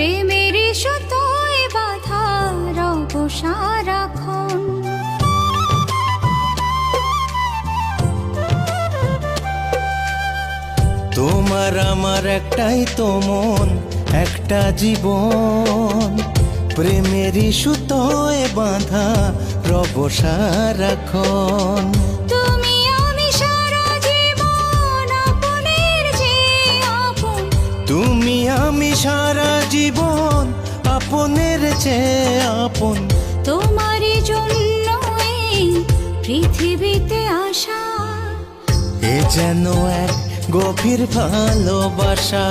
প্রেমের সুতোয় বাধা রব সারাক্ষণ তোমার আমার একটাই তো মন একটা জীবন। প্রেমের সুতোয় বাঁধা রব সারাক্ষণ তুমি আমি সারা জীবন আপনের চেয়ে আপন। তোমারই জন্য এই পৃথিবীতে আসা এ যেন এক গভীর ভালোবাসা।